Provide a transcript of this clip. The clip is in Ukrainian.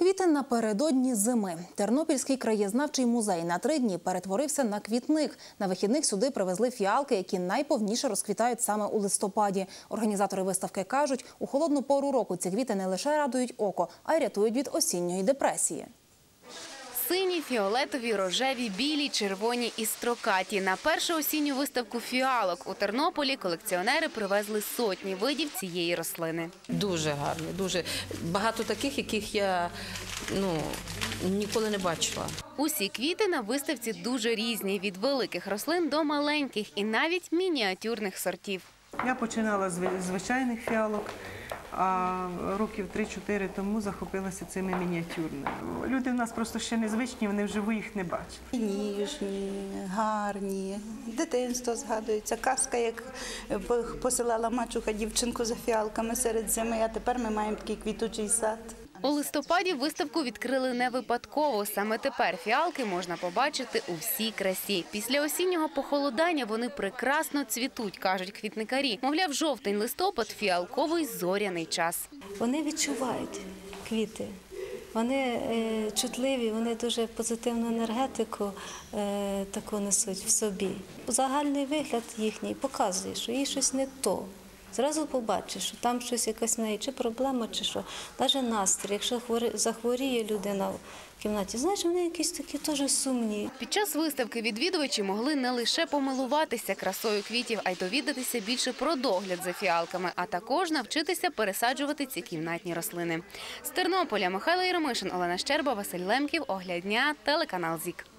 Квіти напередодні зими. Тернопільський краєзнавчий музей на три дні перетворився на квітник. На вихідних сюди привезли фіалки, які найповніше розквітають саме у листопаді. Організатори виставки кажуть, у холодну пору року ці квіти не лише радують око, а й рятують від осінньої депресії. Сині, фіолетові, рожеві, білі, червоні і строкаті. На першу осінню виставку фіалок у Тернополі колекціонери привезли сотні видів цієї рослини. Дуже гарні, дуже багато таких, яких я ну, ніколи не бачила. Усі квіти на виставці дуже різні від великих рослин до маленьких і навіть мініатюрних сортів. Я починала з ви- звичайних фіалок, а років 3-4 тому захопилася цими мініатюрними. Люди в нас просто ще незвичні, вони вживу їх не бачать. Ніжні, гарні, дитинство згадується. Казка, як по- посилала мачуха дівчинку за фіалками серед зими, а тепер ми маємо такий квітучий сад. У листопаді виставку відкрили не випадково. Саме тепер фіалки можна побачити у всій красі. Після осіннього похолодання вони прекрасно цвітуть, кажуть квітникарі. Мовляв, жовтень-листопад – фіалковий зоряний час. Вони відчувають квіти. Вони е, чутливі, вони дуже позитивну енергетику е, таку несуть в собі. Загальний вигляд їхній показує, що їй щось не то. Зразу побачиш, що там щось якась неї, чи проблема, чи що. Навіть настрій, якщо захворіє людина в кімнаті, знаєш, вони якісь такі теж сумні. Під час виставки відвідувачі могли не лише помилуватися красою квітів, а й довідатися більше про догляд за фіалками, а також навчитися пересаджувати ці кімнатні рослини. З Тернополя Михайло Єромишин, Олена Щерба, Василь Лемків, Огляд дня, телеканал ЗІК.